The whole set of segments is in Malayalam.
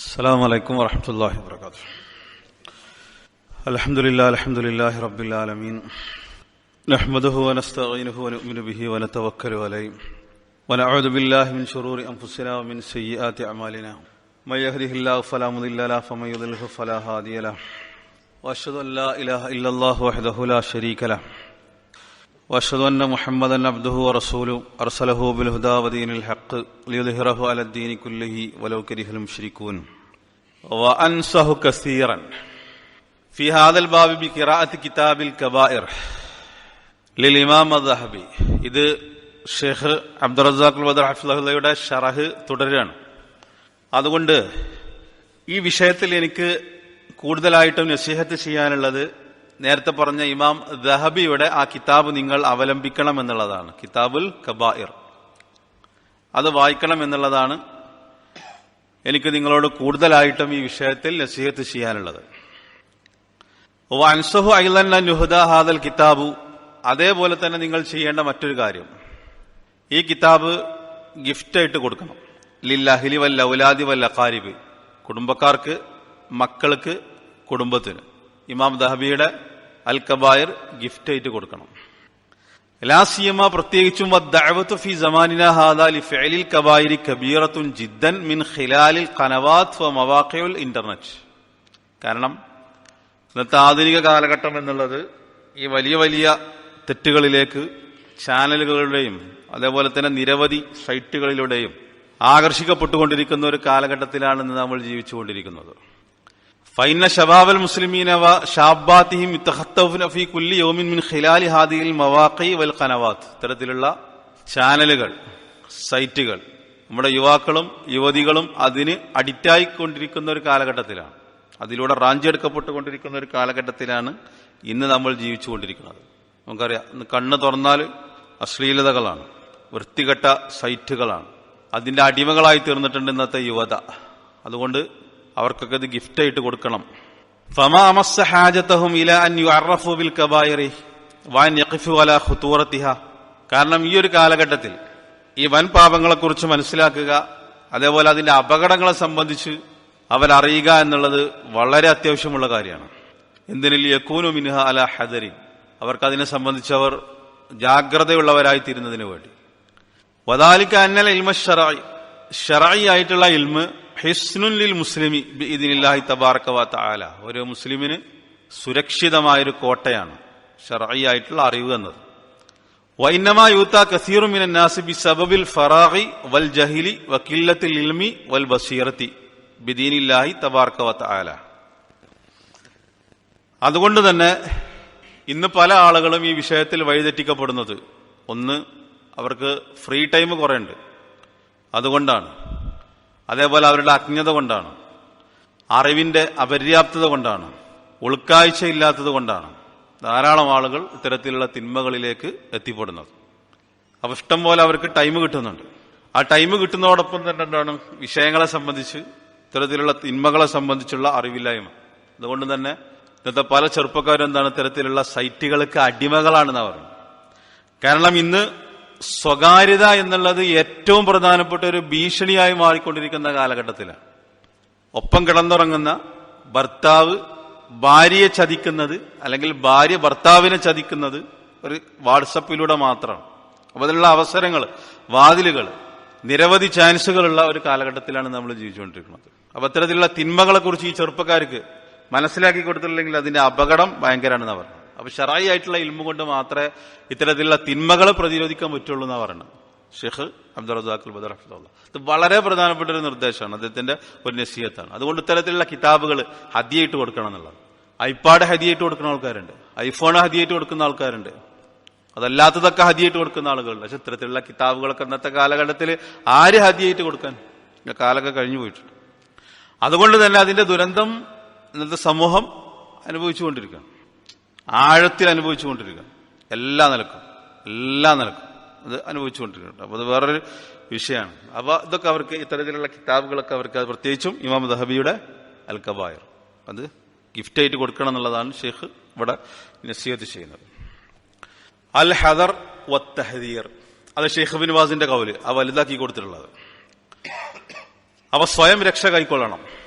السلام عليكم ورحمة الله وبركاته. الحمد لله الحمد لله رب العالمين. نحمده ونستعينه ونؤمن به ونتوكل عليه. ونعوذ بالله من شرور أنفسنا ومن سيئات أعمالنا. من يهده الله فلا مضل له ومن يضلله فلا هادي له. وأشهد أن لا إله إلا الله وحده لا شريك له. واشهد ان محمدا عبده ورسوله ارسله بالهدى ودين الحق ليظهره على الدين كله ولو كره المشركون وانصه كثيرا في هذا الباب بقراءة كتاب الكبائر للإمام الذهبي ഇത് ഷെയ്ഖ് അബ്ദുറസാഖുൽ ബദർ ഹഫ്ലഹുല്ലയുടെ ഷറഹ് തുടരുകയാണ് അതുകൊണ്ട് ഈ വിഷയത്തിൽ എനിക്ക് കൂടുതലായിട്ടും നസീഹത്ത് ചെയ്യാനുള്ളത് നേരത്തെ പറഞ്ഞ ഇമാം ദഹബിയുടെ ആ കിതാബ് നിങ്ങൾ അവലംബിക്കണം എന്നുള്ളതാണ് കിതാബുൽ കബായിർ. അത് വായിക്കണം എന്നുള്ളതാണ് എനിക്ക് നിങ്ങളോട് കൂടുതലായിട്ടും ഈ വിഷയത്തിൽ നസീഹത്ത് ചെയ്യാനുള്ളത്. അൻസഹു ഐലൻ നുഹദ ഹാദൽ കിതാബു. അതേപോലെ തന്നെ നിങ്ങൾ ചെയ്യേണ്ട മറ്റൊരു കാര്യം. ഈ കിതാബ് ഗിഫ്റ്റായിട്ട് കൊടുക്കണം. ലില്ലഹലി വല്ല ഔലാദി വല്ല കാരിബ് കുടുംബക്കാർക്ക് മക്കൾക്ക് കുടുംബത്തിന്. ഇമാം ദഹബിയുടെ അൽ കബായർ ഗിഫ്റ്റായിട്ട് കൊടുക്കണം. ലാസിയമ പ്രത്യേകിച്ചും ഫി ജിദ്ദൻ മിൻ ഖിലാലിൽ വ മവാഖിഉൽ ഇന്റർനെറ്റ്. കാരണം ഇന്നത്തെ ആധുനിക കാലഘട്ടം എന്നുള്ളത് ഈ വലിയ വലിയ തെറ്റുകളിലേക്ക് ചാനലുകളുടെയും അതേപോലെ തന്നെ നിരവധി സൈറ്റുകളിലൂടെയും ആകർഷിക്കപ്പെട്ടുകൊണ്ടിരിക്കുന്ന ഒരു കാലഘട്ടത്തിലാണ് ഇന്ന് നമ്മൾ ജീവിച്ചുകൊണ്ടിരിക്കുന്നത്. ഫൈന ഷബാബൽ മുസ്ലിമീന ഷാബാത്തിഹിം ഫീ കുല്ലി യൗമിൻ മിൻ ഖിലാലി ഹാദിഹിൽ മവാഖി വൽ ഖനവാത്ത്. ഇത്തരത്തിലുള്ള ചാനലുകൾ സൈറ്റുകൾ നമ്മുടെ യുവാക്കളും യുവതികളും അതിന് അഡിക്റ്റായിക്കൊണ്ടിരിക്കുന്ന ഒരു കാലഘട്ടത്തിലാണ്. അതിലൂടെ റാഞ്ചിയെടുക്കപ്പെട്ടുകൊണ്ടിരിക്കുന്ന ഒരു കാലഘട്ടത്തിലാണ് ഇന്ന് നമ്മൾ ജീവിച്ചുകൊണ്ടിരിക്കുന്നത്. നമുക്കറിയാം കണ്ണ് തുറന്നാൽ അശ്ലീലതകളാണ് വൃത്തികെട്ട സൈറ്റുകളാണ്. അതിന്റെ അടിമകളായി തീർന്നിട്ടുണ്ട് ഇന്നത്തെ യുവത. അതുകൊണ്ട് അവർക്കൊക്കെ ഇത് ഗിഫ്റ്റായിട്ട് കൊടുക്കണം. ഫമാമസ ഹാജത്തഹും ഇല അൻ യുഅറഫു ബിൽ കബായിറി വാൻ കാരണം ഈ ഒരു കാലഘട്ടത്തിൽ ഈ വൻ പാപങ്ങളെ കുറിച്ച് മനസ്സിലാക്കുക അതേപോലെ അതിന്റെ അപകടങ്ങളെ സംബന്ധിച്ച് അവരറിയുക എന്നുള്ളത് വളരെ അത്യാവശ്യമുള്ള കാര്യമാണ്. എന്തിനിൽ യക്കൂനു മിൻഹ അല ഹദരി അവർക്കതിനെ സംബന്ധിച്ച് ജാഗ്രതയുള്ളവരായി തീരുന്നതിന് വേണ്ടി. വദാലിക്ക അന്നൽ ഇൽമ ഷറായി ഷറായി ആയിട്ടുള്ള ഇൽമ് ഹിസ്നുൻ ലിൽ മുസ്ലിമി ഇതിനില്ലാഹി തബാർക്കവാത്ത ആല ഒരു മുസ്ലിമിന് സുരക്ഷിതമായൊരു കോട്ടയാണ് ഷറായിട്ടുള്ള അറിവ് എന്നത്. വൈനമ യൂത്ത കസീറുമിൻ നാസിബി സബബിൽ ഫറാഖി വൽ ജഹിലി വക്കില്ലത്തിൽ ഇൽമി വൽ ബസീറത്തി ബിദീനില്ലാഹി തബാർക്കവാത്ത ആല അതുകൊണ്ട് തന്നെ ഇന്ന് പല ആളുകളും ഈ വിഷയത്തിൽ വഴിതെറ്റിക്കപ്പെടുന്നത്. ഒന്ന് അവർക്ക് ഫ്രീ ടൈം കുറയുണ്ട്. അതുകൊണ്ടാണ്. അതേപോലെ അവരുടെ അജ്ഞത കൊണ്ടാണ്. അറിവിന്റെ അപര്യാപ്തത കൊണ്ടാണ്. ഉൾക്കാഴ്ച ഇല്ലാത്തത് കൊണ്ടാണ്. ധാരാളം ആളുകൾ ഇത്തരത്തിലുള്ള തിന്മകളിലേക്ക് എത്തിപ്പെടുന്നത്. അപ്പൊ ഇഷ്ടം പോലെ അവർക്ക് ടൈം കിട്ടുന്നുണ്ട്. ആ ടൈം കിട്ടുന്നതോടൊപ്പം തന്നെ എന്താണ്? വിഷയങ്ങളെ സംബന്ധിച്ച് ഇത്തരത്തിലുള്ള തിന്മകളെ സംബന്ധിച്ചുള്ള അറിവില്ലായ്മ. അതുകൊണ്ട് തന്നെ ഇന്നത്തെ പല ചെറുപ്പക്കാരും എന്താണ്? ഇത്തരത്തിലുള്ള സൈറ്റുകൾക്ക് അടിമകളാണെന്ന് പറയുന്നത്. കാരണം ഇന്ന് സ്വകാര്യത എന്നുള്ളത് ഏറ്റവും പ്രധാനപ്പെട്ട ഒരു ഭീഷണിയായി മാറിക്കൊണ്ടിരിക്കുന്ന കാലഘട്ടത്തിലാണ് ഒപ്പം കിടന്നുറങ്ങുന്ന ഭർത്താവ് ഭാര്യയെ ചതിക്കുന്നത് അല്ലെങ്കിൽ ഭാര്യ ഭർത്താവിനെ ചതിക്കുന്നത് ഒരു വാട്സപ്പിലൂടെ മാത്രമാണ്. അപ്പൊ അതിനുള്ള അവസരങ്ങൾ വാതിലുകൾ നിരവധി ചാൻസുകളുള്ള ഒരു കാലഘട്ടത്തിലാണ് നമ്മൾ ജീവിച്ചുകൊണ്ടിരിക്കുന്നത്. അപ്പൊ അത്തരത്തിലുള്ള തിന്മകളെ കുറിച്ച് ഈ ചെറുപ്പക്കാർക്ക് മനസ്സിലാക്കി കൊടുത്തില്ലെങ്കിൽ അതിന്റെ അപകടം ഭയങ്കരമാണെന്ന് പറഞ്ഞത്. അപ്പൊ ഷറായി ആയിട്ടുള്ള ഇൽമ കൊണ്ട് മാത്രമേ ഇത്തരത്തിലുള്ള തിന്മകളെ പ്രതിരോധിക്കാൻ പറ്റുള്ളൂ എന്നാണ് പറയുന്നത് ഷെയ്ഖ് അബ്ദുൾ റസാഖുൽ ബദർ ഹഫ്ദുള്ള ഇത് വളരെ പ്രധാനപ്പെട്ട ഒരു നിർദ്ദേശമാണ്. അദ്ദേഹത്തിന്റെ ഒരു നസീഹത്താണ്. അതുകൊണ്ട് ഇത്തരത്തിലുള്ള കിതാബുകൾ ഹദിയായിട്ട് കൊടുക്കണം എന്നുള്ളത്. ഐപാഡ് ഹദിയായിട്ട് കൊടുക്കുന്ന ആൾക്കാരുണ്ട്. ഐഫോൺ ഹദിയായിട്ട് കൊടുക്കുന്ന ആൾക്കാരുണ്ട്. അതല്ലാത്തതൊക്കെ ഹദിയായിട്ട് കൊടുക്കുന്ന ആളുകളുണ്ട്. പക്ഷെ ഇത്തരത്തിലുള്ള കിതാബുകളൊക്കെ ഇന്നത്തെ കാലഘട്ടത്തിൽ ആര് ഹദിയായിട്ട് കൊടുക്കാൻ? കാലൊക്കെ കഴിഞ്ഞു പോയിട്ടുണ്ട്. അതുകൊണ്ട് തന്നെ അതിന്റെ ദുരന്തം ഇന്നത്തെ സമൂഹം അനുഭവിച്ചുകൊണ്ടിരിക്കുകയാണ്. ആഴത്തിൽ അനുഭവിച്ചുകൊണ്ടിരിക്കുക. എല്ലാ നിലക്കും എല്ലാ നിലക്കും അത് അനുഭവിച്ചുകൊണ്ടിരിക്കുന്നുണ്ട് അപ്പോൾ അത് വേറൊരു വിഷയമാണ്. അപ്പൊ ഇതൊക്കെ അവർക്ക് ഇത്തരത്തിലുള്ള കിതാബുകളൊക്കെ അവർക്ക് പ്രത്യേകിച്ചും ഇമാം ദഹബിയുടെ അൽ കബായർ അത് ഗിഫ്റ്റായിട്ട് കൊടുക്കണം എന്നുള്ളതാണ് ഷെയ്ഖ് ഇവിടെ നസീഹത്ത് ചെയ്യുന്നത്. അൽ ഹദർ വത്തഹദീർ അത് ഷെയ്ഖ് ബിൻ വാസിന്റെ കൗൽ. ആ വലുതാക്കി കൊടുത്തിട്ടുള്ളത്. അവ സ്വയം രക്ഷ കൈക്കൊള്ളണം.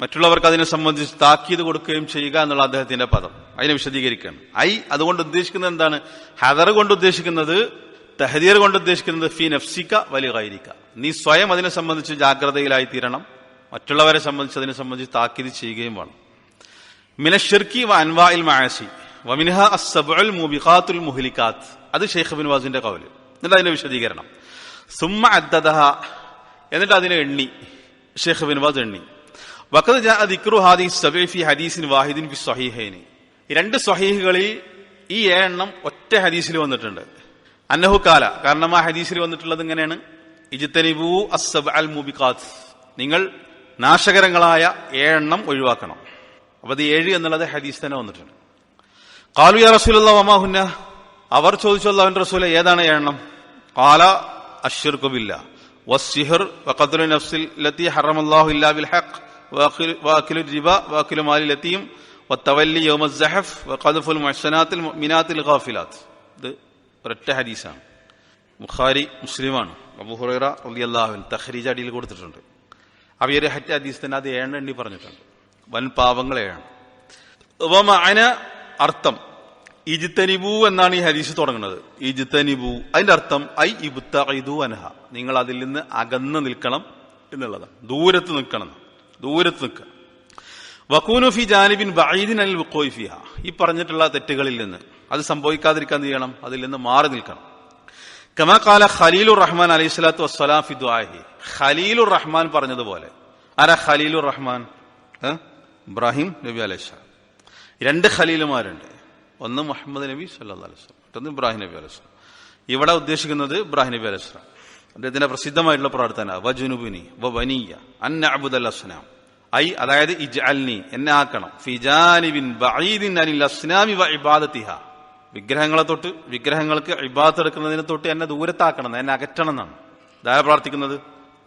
മറ്റുള്ളവർക്ക് അതിനെ സംബന്ധിച്ച് താക്കീത് കൊടുക്കുകയും ചെയ്യുക എന്നുള്ള അദ്ദേഹത്തിന്റെ പദം. അതിനെ വിശദീകരിക്കുകയാണ്. ഐ അതുകൊണ്ട് ഉദ്ദേശിക്കുന്നത് എന്താണ്? ഹദർ കൊണ്ട് ഉദ്ദേശിക്കുന്നത് തഹദീർ കൊണ്ട് ഉദ്ദേശിക്കുന്നത് ഫി നഫ്സിക്ക വലുതായിരിക്കുക നീ സ്വയം അതിനെ സംബന്ധിച്ച് ജാഗ്രതയിലായി തീരണം മറ്റുള്ളവരെ സംബന്ധിച്ച് അതിനെ സംബന്ധിച്ച് താക്കീത് ചെയ്യുകയും വേണം. മിനഷിർക്കി വ അൻവാഇൽ മഅസി. വമിൻഹ അസബുൽ മുബിഖാത്തുൽ മുഹ്ലിക്കാത്ത് അത് ഷെയ്ഖ് ബിൻ വാസിന്റെ കൗൽ. എന്നിട്ട് അതിന്റെ വിശദീകരണം. സുമ്മ അദ്ദദഹ. എന്നിട്ട് അതിനെ എണ്ണി. ഷെയ്ഖ് ബിൻ വാസ് എണ്ണി. ജാ ദിക്റു ഹദീസിൻ വാഹിദിൻ ബി രണ്ട് സ്വഹീഹുകളിൽ ഈ ഏഴെണ്ണം ഒറ്റ ഹദീസിൽ വന്നിട്ടുണ്ട്. അന്നഹു കാല കാരണം ആ ഹദീസിൽ വന്നിട്ടുള്ളത് ഇങ്ങനെയാണ് ഇജിത്തനിബു അസബ് അൽ മുബിഖാത്ത്. നിങ്ങൾ നാശകരങ്ങളായ ഏഴെണ്ണം ഒഴിവാക്കണം. അപ്പൊ അത് ഏഴ് എന്നുള്ളത് ഹദീസ് തന്നെ വന്നിട്ടുണ്ട്. കാലു യാ റസൂലുള്ള വമാഹുന്ന അവർ ചോദിച്ചുള്ള അവൻ റസൂല ഏതാണ് ഏഴെണ്ണം? കാല അഷിർക്കുബില്ല വസ്സിഹർ വഖദ്റു നഫ്സിൽ ലത്തി ഹറമല്ലാഹു ഇല്ലാ ബിൽ ഹഖ്. റിബ ഇത് ഒരൊറ്റ ഹദീസാണ്. ബുഖാരി മുസ്ലിമാണ്. അടിയിൽ കൊടുത്തിട്ടുണ്ട്. അവ ഒരു ഹറ്റ് ഹദീസ് തന്നെ അത് ഏഴെണ്ണം പറഞ്ഞിട്ടുണ്ട്. വൻ പാവങ്ങളെയാണ് ഉപമാന അർത്ഥം. ഇജിത്തനിബു എന്നാണ് ഈ ഹദീസ് തുടങ്ങുന്നത്. ഇജിത്തനിബു അതിന്റെ അർത്ഥം ഐ ഇബുത്തു അനഹ നിങ്ങൾ അതിൽ നിന്ന് അകന്ന് നിൽക്കണം എന്നുള്ളതാണ്. ദൂരത്ത് നിൽക്കണം. ദൂരത്ത് നിൽക്കുക. വക്കൂനുഫി ജാനിബിൻ ബൈദിൻ അൽ വുക്കോയിഫിഹ ഈ പറഞ്ഞിട്ടുള്ള തെറ്റുകളിൽ നിന്ന് അത് സംഭവിക്കാതിരിക്കാൻ ചെയ്യണം? അതിൽ നിന്ന് മാറി നിൽക്കണം. കമാ കാല ഖലീലുർ റഹ്മാൻ അലൈഹി സ്വലാത്തു വസ്സലാം ഫി ഖലീലു റഹ്മാൻ പറഞ്ഞതുപോലെ. ആരാ ഖലീലു റഹ്മാൻ? ഇബ്രാഹിം നബി അലൈഹി സ്വലാം. രണ്ട് ഖലീലുമാരുണ്ട്. ഒന്ന് മുഹമ്മദ് നബി സല്ലാ അലൈഹി വസല്ലം മറ്റൊന്ന് ഇബ്രാഹിം നബി അലൈഹി സ്വലാം ഇവിടെ ഉദ്ദേശിക്കുന്നത് ഇബ്രാഹിം നബി അലൈഹി സ്വലാം. അദ്ദേഹത്തിന്റെ പ്രസിദ്ധമായിട്ടുള്ള പ്രാർത്ഥന വജുനുബിനി വനീയ അന്ന അബുദൽ അസ്നാം. ഐ അതായത് ഇജ്അൽനി എന്നെ ആക്കണം. ഫിജാനിബിൻ ബഈദിൻ അനിൽ അസ്നാമി വ ഇബാദത്തിഹ. വിഗ്രഹങ്ങളെ തൊട്ട് വിഗ്രഹങ്ങൾക്ക് ഇബാദത്ത് എടുക്കുന്നതിനെ തൊട്ട് എന്നെ ദൂരത്താക്കണം എന്നെ അകറ്റണം എന്നാണ്. ഇതായ പ്രാർത്ഥിക്കുന്നത്?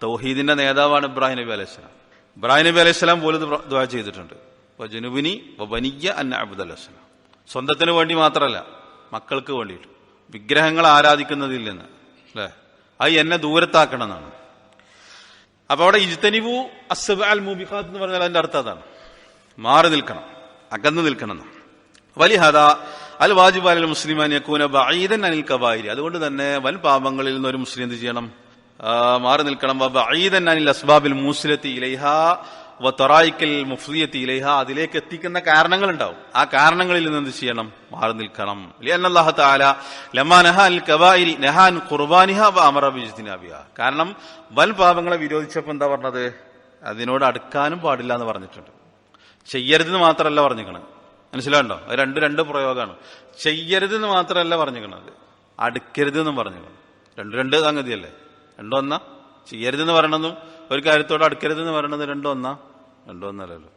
തൗഹീദിന്റെ നേതാവാണ് ഇബ്രാഹിം നബി അലൈഹി സ്വലാം. ഇബ്രാഹിം നബി അലൈഹി സ്വലാം പോലും ദുആ ചെയ്തിട്ടുണ്ട്. ജനുബിനി വനിയ അന്ന അബ്ദുൽ സ്വന്തത്തിന് വേണ്ടി മാത്രമല്ല മക്കൾക്ക് വേണ്ടിയിട്ട്. വിഗ്രഹങ്ങൾ ആരാധിക്കുന്നതിൽ നിന്ന് അല്ലേ? അത് എന്നെ ദൂരത്താക്കണം എന്നാണ് അപ്പൊ അവിടെ ഇജ്തനിബു അസബ് അൽ മുബിഖാത്ത് എന്ന് പറഞ്ഞാൽ അതിന്റെ അർത്ഥം അതാണ്. മാറി നിൽക്കണം അകന്നു നിൽക്കണം എന്നാണ് വലിഹദ അൽ വാജിബ് അൽ മുസ്ലിമാൻ യക്കൂന ബഈദൻ അനിൽ കബായിരി. അതുകൊണ്ട് തന്നെ വൻ പാപങ്ങളിൽ നിന്ന് ഒരു മുസ്ലിം എന്ത് ചെയ്യണം? മാറി നിൽക്കണം. അനിൽ അസ്ബാബിൽ മൂസിലെത്തി ഇലൈഹ വ തൊറായിക്കൽ മുഫ്ലിയത്തി ഇലൈഹ അതിലേക്ക് എത്തിക്കുന്ന കാരണങ്ങൾ ഉണ്ടാവും ആ കാരണങ്ങളിൽ നിന്ന് എന്ത് ചെയ്യണം? മാറി നിൽക്കണം. അല്ലാഹു താല ലമാ നഹാൻ കബായിരി നഹാൻ ഖുർബാനിഹ അമറ ബിജ്തിനാബിഹ കാരണം വൻ പാപങ്ങളെ വിരോധിച്ചപ്പോൾ എന്താ പറഞ്ഞത്? അതിനോട് അടുക്കാനും പാടില്ല എന്ന് പറഞ്ഞിട്ടുണ്ട്. ചെയ്യരുതെന്ന് മാത്രമല്ല പറഞ്ഞിരിക്കണത്. മനസ്സിലാണ്ടോ അത് രണ്ട് രണ്ട് പ്രയോഗമാണ്. ചെയ്യരുതെന്ന് മാത്രമല്ല പറഞ്ഞിരിക്കണത്. അടുക്കരുതെന്നും പറഞ്ഞിരിക്കണം. രണ്ട് രണ്ട് സംഗതിയല്ലേ? രണ്ടൊന്നാ? ചെയ്യരുതെന്ന് പറയണതും ഒരു കാര്യത്തോട് അടുക്കരുതെന്ന് പറയണത് രണ്ടൊന്നാ? രണ്ടും ഒന്നല്ലല്ലോ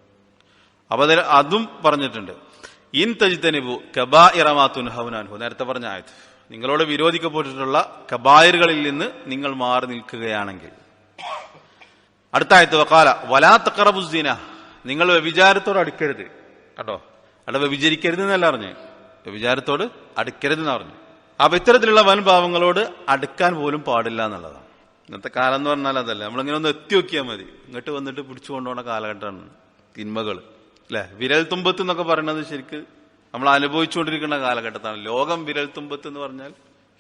അപ്പൊ അതിൽ അതും പറഞ്ഞിട്ടുണ്ട്. ഇൻ തജിത്തനിബു കബാ ഇറമാത്തുൻ ഹൗനാൻഹു നേരത്തെ പറഞ്ഞ ആയത്. നിങ്ങളോട് വിരോധിക്കപ്പെട്ടിട്ടുള്ള കബായറുകളിൽ നിന്ന് നിങ്ങൾ മാറി നിൽക്കുകയാണെങ്കിൽ. അടുത്ത ആയത്ത് വക്കാല വലാ തക്കറബുദ്ദീന നിങ്ങൾ വ്യഭിചാരത്തോട് അടുക്കരുത്. കേട്ടോ അവിടെ വ്യഭിചരിക്കരുത് എന്നല്ല അറിഞ്ഞു വ്യഭിചാരത്തോട് അടുക്കരുത് എന്ന് പറഞ്ഞു. അപ്പൊ ഇത്തരത്തിലുള്ള വൻ പാവങ്ങളോട് അടുക്കാൻ പോലും പാടില്ല എന്നുള്ളതാണ്. ഇന്നത്തെ കാലം എന്ന് പറഞ്ഞാൽ അതല്ല. നമ്മളിങ്ങനെ ഒന്ന് എത്തി നോക്കിയാൽ മതി. ഇങ്ങോട്ട് വന്നിട്ട് പിടിച്ചു കൊണ്ടുപോകുന്ന കാലഘട്ടമാണ്. തിന്മകൾ അല്ലെ? വിരൽ തുമ്പത്ത് എന്നൊക്കെ പറയുന്നത് ശരിക്ക് നമ്മൾ അനുഭവിച്ചുകൊണ്ടിരിക്കുന്ന കാലഘട്ടത്താണ്. ലോകം വിരൽ തുമ്പത്ത് എന്ന് പറഞ്ഞാൽ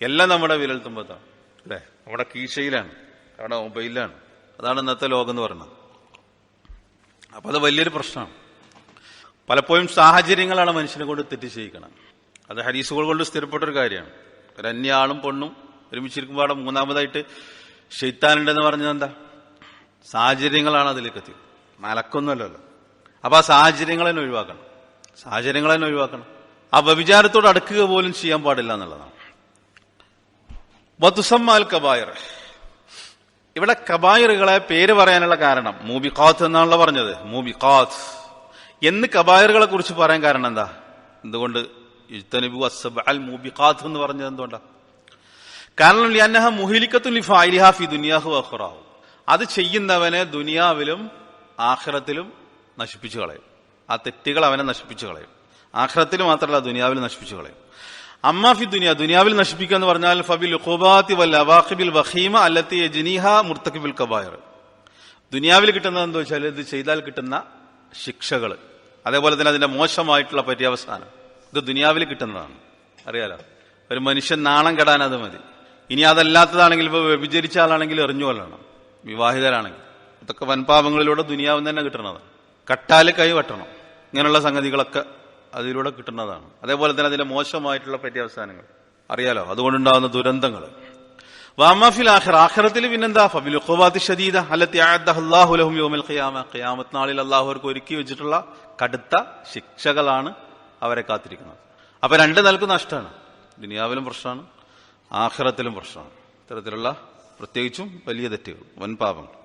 എല്ലാം നമ്മുടെ വിരൽ തുമ്പത്താണ് അല്ലെ? നമ്മുടെ കീശയിലാണ്. നമ്മുടെ മൊബൈലിലാണ്. അതാണ് ഇന്നത്തെ ലോകം എന്ന് പറയുന്നത്. അപ്പൊ അത് വലിയൊരു പ്രശ്നമാണ്. പലപ്പോഴും സാഹചര്യങ്ങളാണ് മനുഷ്യനെ കൊണ്ട് തെറ്റ് ചെയ്യിക്കണം അത് ഹരീസുകൾ കൊണ്ട് സ്ഥിരപ്പെട്ട ഒരു കാര്യമാണ്. ഒരു അന്യ ആളും പെണ്ണും ഒരുമിച്ചിരിക്കുമ്പോൾ അവിടെ മൂന്നാമതായിട്ട് ഷെയ്ത്താനുണ്ടെന്ന് പറഞ്ഞത് എന്താ സാഹചര്യങ്ങളാണ് അതിലേക്ക് എത്തി മലക്കൊന്നുമല്ലല്ലോ. അപ്പൊ ആ സാഹചര്യങ്ങൾ തന്നെ ഒഴിവാക്കണം. സാഹചര്യങ്ങൾ തന്നെ ഒഴിവാക്കണം. ആ വ്യഭിചാരത്തോട് അടുക്കുക പോലും ചെയ്യാൻ പാടില്ല എന്നുള്ളതാണ്. വതുസമ്മാൽ കബായർ. ഇവിടെ കബായറുകളെ പേര് പറയാനുള്ള കാരണം മൂബിഖാത്ത് എന്നാണല്ലോ പറഞ്ഞത്. മൂബിഖാത്ത്. എന്ന് കബായറുകളെ കുറിച്ച് പറയാൻ കാരണം എന്താ? എന്തുകൊണ്ട്? യുദ്ധനിബു അസബ് അൽ എന്ന് പറഞ്ഞത് എന്തുകൊണ്ടാ? കാരണം ഫായിലിഹ ഫി അത് ചെയ്യുന്നവനെ ദുനിയാവിലും ആഖിറത്തിലും നശിപ്പിച്ചു കളയും. ആ തെറ്റുകൾ അവനെ നശിപ്പിച്ചു കളയും. ആഖിറത്തിൽ മാത്രമല്ല ദുനിയാവിൽ നശിപ്പിച്ചു കളയും. അമ്മ ഫി ദുനിയ ദുനിയാവിൽ നശിപ്പിക്കുക എന്ന് പറഞ്ഞാൽ ഫബിൽ ഖുബാത്തി വൽ അവാഖിബിൽ വഹീമ അല്ലത്തി ജനീഹ മുർത്തഖിബിൽ കബായർ. ദുനിയാവിൽ കിട്ടുന്നത് എന്താ വെച്ചാൽ ഇത് ചെയ്താൽ കിട്ടുന്ന ശിക്ഷകൾ. അതേപോലെ തന്നെ അതിന്റെ മോശമായിട്ടുള്ള പര്യവസാനം. ഇത് ദുനിയാവിൽ കിട്ടുന്നതാണ്. അറിയാലോ? ഒരു മനുഷ്യൻ നാണം കെടാൻ അത് മതി. ഇനി അതല്ലാത്തതാണെങ്കിൽ ഇപ്പൊ വ്യഭിചരിച്ച ആളാണെങ്കിൽ എറിഞ്ഞു കൊല്ലണം. വിവാഹിതരാണെങ്കിൽ. ഇതൊക്കെ വൻപാപങ്ങളിലൂടെ ദുനിയാവ് തന്നെ കിട്ടുന്നതാണ് കട്ടാൽ കൈ വെട്ടണം. ഇങ്ങനെയുള്ള സംഗതികളൊക്കെ അതിലൂടെ കിട്ടുന്നതാണ്. അതേപോലെ തന്നെ അതിന്റെ മോശമായിട്ടുള്ള പര്യവസാനങ്ങൾ അറിയാലോ? അതുകൊണ്ടുണ്ടാകുന്ന ദുരന്തങ്ങൾ വാമഫിൽ ആഖിർ ആഖിറത്തിൽ പിന്നെന്താ? ഫബിൽ ഉഖുബാത്തി ഷദീദ അല്ലത്തി അഅദ്ദഹു അല്ലാഹു ലഹും യൗമൽ ഖിയാമ. ഖിയാമത്ത് നാളിൽ അല്ലാഹു അവർക്ക് ഒരുക്കി വെച്ചിട്ടുള്ള കടുത്ത ശിക്ഷകളാണ് അവരെ കാത്തിരിക്കുന്നത്. അപ്പൊ രണ്ട് നിലയ്ക്ക് നഷ്ടമാണ്. ദുനിയാവിലും പ്രശ്നമാണ്. ആഖിറത്തിലും പ്രശ്നമാണ്. ഇത്തരത്തിലുള്ള പ്രത്യേകിച്ചും വലിയ തെറ്റുകൾ വൻപാപങ്ങൾ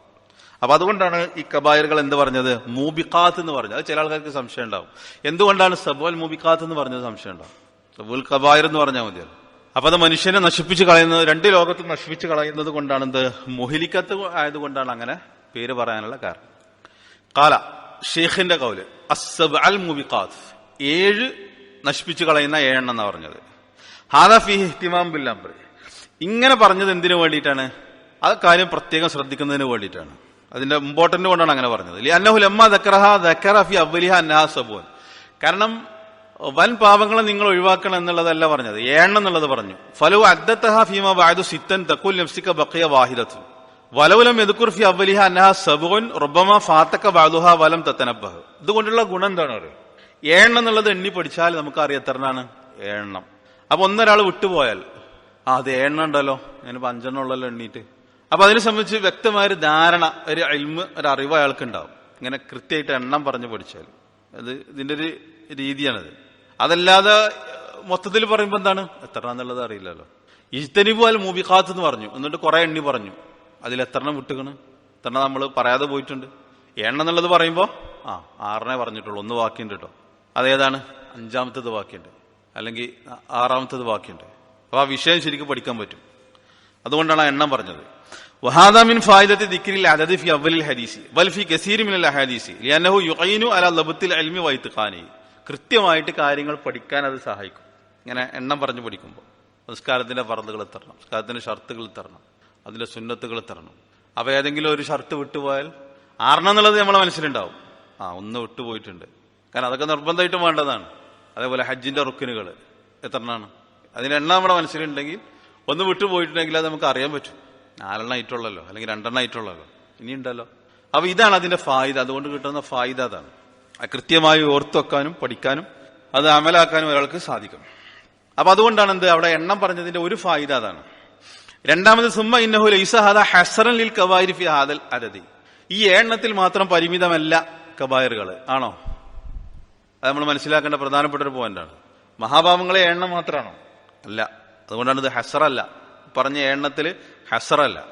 അപ്പൊ അതുകൊണ്ടാണ് ഈ കബായറുകൾ എന്ത് പറഞ്ഞത്? മൂബിക്കാത്ത് എന്ന് പറഞ്ഞത്. അത് ചില ആൾക്കാർക്ക് സംശയം ഉണ്ടാവും. എന്തുകൊണ്ടാണ് സബുൽ മൂബിക്കാത്ത് എന്ന് പറഞ്ഞത് സംശയം ഉണ്ടാവും? സബുൽ കബായർ എന്ന് പറഞ്ഞാൽ മതിയല്ലോ അപ്പൊ അത് മനുഷ്യനെ നശിപ്പിച്ച് കളയുന്നത് രണ്ട് ലോകത്തും നശിപ്പിച്ച് കളയുന്നത് കൊണ്ടാണ് എന്ത്? മുഹിലിക്കത്ത് ആയതുകൊണ്ടാണ് അങ്ങനെ പേര് പറയാനുള്ള കാരണം. കാല ഷെയ്ഖിന്റെ കൗൽ അസബ് അൽ മുബിക്കാത്ത് ഏഴ് നശിപ്പിച്ചു കളയുന്ന ഏഴെണ്ണം എന്നാ പറഞ്ഞത്. ഹാദ ഫി ഇഹ്തിമാം അംർ ഇങ്ങനെ പറഞ്ഞത് എന്തിനു വേണ്ടിയിട്ടാണ്? ആ കാര്യം പ്രത്യേകം ശ്രദ്ധിക്കുന്നതിന് വേണ്ടിയിട്ടാണ്. അതിന്റെ ഇമ്പോർട്ടന്റ് കൊണ്ടാണ് അങ്ങനെ പറഞ്ഞത്. ലി അന്നഹു ലമ്മ ദക്കറഹ ദക്കറ ഫി അവലിഹ അന്നഹ സബൂൻ. കാരണം വൻ പാപങ്ങളെ നിങ്ങൾ ഒഴിവാക്കണം എന്നുള്ളതല്ല പറഞ്ഞത്. ഏണ്ണം എന്നുള്ളത് പറഞ്ഞു. ഫലു അദ്ദത്തഹ ഫീമ ബാദു സിത്തൻ തക്കുൽ നഫ്സിക ബഖിയ വാഹിദത്തു വലവുലം എതുക്കുർഫി അവലിഹ അന്നഹ സബുൻ റുബമ ഫാത്തക്ക ബാദുഹ വലം തത്തനബഹ് ഇതുകൊണ്ടുള്ള ഗുണം എന്താണ് അറിയോ? ഏണ്ണം എന്നുള്ളത് എണ്ണി പഠിച്ചാൽ നമുക്ക് അറിയാം ഏണം. ഏണ്ണം അപ്പൊ ഒന്നൊരാൾ വിട്ടുപോയാൽ. ആ അത് എണ്ണ ഉണ്ടല്ലോ. ഞാനിപ്പോ അഞ്ചെണ്ണം ഉള്ളല്ലോ എണ്ണീട്ട് അപ്പൊ അതിനെ സംബന്ധിച്ച് വ്യക്തമായ ഒരു ധാരണ ഒരു അൽമ് ഒരു അറിവ് അയാൾക്ക് ഉണ്ടാവും ഇങ്ങനെ കൃത്യമായിട്ട് എണ്ണം പറഞ്ഞു പഠിച്ചാൽ. അത് ഇതിന്റെ ഒരു രീതിയാണത്. അതല്ലാതെ മൊത്തത്തിൽ പറയുമ്പോൾ എന്താണ്? എത്ര എന്നുള്ളത് അറിയില്ലല്ലോ. ഇജ്തനിബു അൽ മൂബിഖാത്ത് എന്ന് പറഞ്ഞു. എന്നിട്ട് കുറെ എണ്ണി പറഞ്ഞു. അതിൽ എത്രണ്ണം വിട്ടുകണ് എത്രണ്ണം നമ്മൾ പറയാതെ പോയിട്ടുണ്ട്? എണ്ണം എന്നുള്ളത് പറയുമ്പോൾ ആ ആറിനെ പറഞ്ഞിട്ടുള്ളൂ. ഒന്ന് വാക്കിയുണ്ട് കേട്ടോ അതേതാണ്? അഞ്ചാമത്തത് ബാക്കിയുണ്ട് അല്ലെങ്കിൽ ആറാമത്തത് ബാക്കിയുണ്ട് അപ്പൊ ആ വിഷയം ശരിക്കും പഠിക്കാൻ പറ്റും. അതുകൊണ്ടാണ് ആ എണ്ണം പറഞ്ഞത്. വഹാദമിൻ ഫായിദത്തി ദിക്രിൽ അദദ് ഫി അവലിൽ ഹദീസി. വൽ ഫി കസീർ മിനൽ അഹാദീസി. ലിയന്നഹു യുഖൈനു അല ലബത്തിൽ അൽമി വൈത്ഖാനി കൃത്യമായിട്ട് കാര്യങ്ങൾ പഠിക്കാൻ അത് സഹായിക്കും. ഇങ്ങനെ എണ്ണം പറഞ്ഞു പഠിക്കുമ്പോൾ നിസ്കാരത്തിന്റെ പറന്നുകൾ തരണം. നിസ്കാരത്തിന്റെ ഷർത്തുകൾ തരണം. അതിന്റെ സുന്നത്തുകൾ തരണം. അവ ഏതെങ്കിലും ഒരു ഷർത്ത് വിട്ടുപോയാൽ ആറണം എന്നുള്ളത് നമ്മളെ മനസ്സിലുണ്ടാവും. ആ ഒന്ന് വിട്ടുപോയിട്ടുണ്ട്. കാരണം അതൊക്കെ നിർബന്ധമായിട്ടും വേണ്ടതാണ്. അതേപോലെ ഹജ്ജിന്റെ റുക്കിനുകൾ. എത്രണ്ണാണ്? അതിന് എണ്ണം നമ്മുടെ മനസ്സിലുണ്ടെങ്കിൽ ഒന്ന് വിട്ടുപോയിട്ടുണ്ടെങ്കിൽ അത് നമുക്ക് അറിയാൻ പറ്റും. നാലെണ്ണം ആയിട്ടുള്ളല്ലോ അല്ലെങ്കിൽ രണ്ടെണ്ണം ആയിട്ടുള്ളല്ലോ. ഇനിയുണ്ടല്ലോ. അപ്പൊ ഇതാണ് അതിന്റെ ഫായിദ. അതുകൊണ്ട് കിട്ടുന്ന ഫായിദ അതാണ്. അത് കൃത്യമായി ഓർത്തു വെക്കാനും പഠിക്കാനും അത് അമലാക്കാനും ഒരാൾക്ക് സാധിക്കും. അപ്പൊ അതുകൊണ്ടാണ് എന്ത്? അവിടെ എണ്ണം പറഞ്ഞതിന്റെ ഒരു ഫായിദ അതാണ്. രണ്ടാമത് സുമ്മ ഇന്നഹു ലൈസഹാദ ഹസറൻ ലിൽ കബായിരി ഫി ഹാദൽ അരതി ഈ എണ്ണത്തിൽ മാത്രം പരിമിതമല്ല കബായറുകൾ ആണോ? അത് നമ്മൾ മനസ്സിലാക്കേണ്ട പ്രധാനപ്പെട്ട ഒരു പോയിന്റാണ് മഹാഭാവങ്ങളെ എണ്ണം മാത്രമാണോ? അല്ല. അതുകൊണ്ടാണ് ഇത് ഹസറല്ല. പറഞ്ഞ എണ്ണത്തിൽ ഹസറല്ല.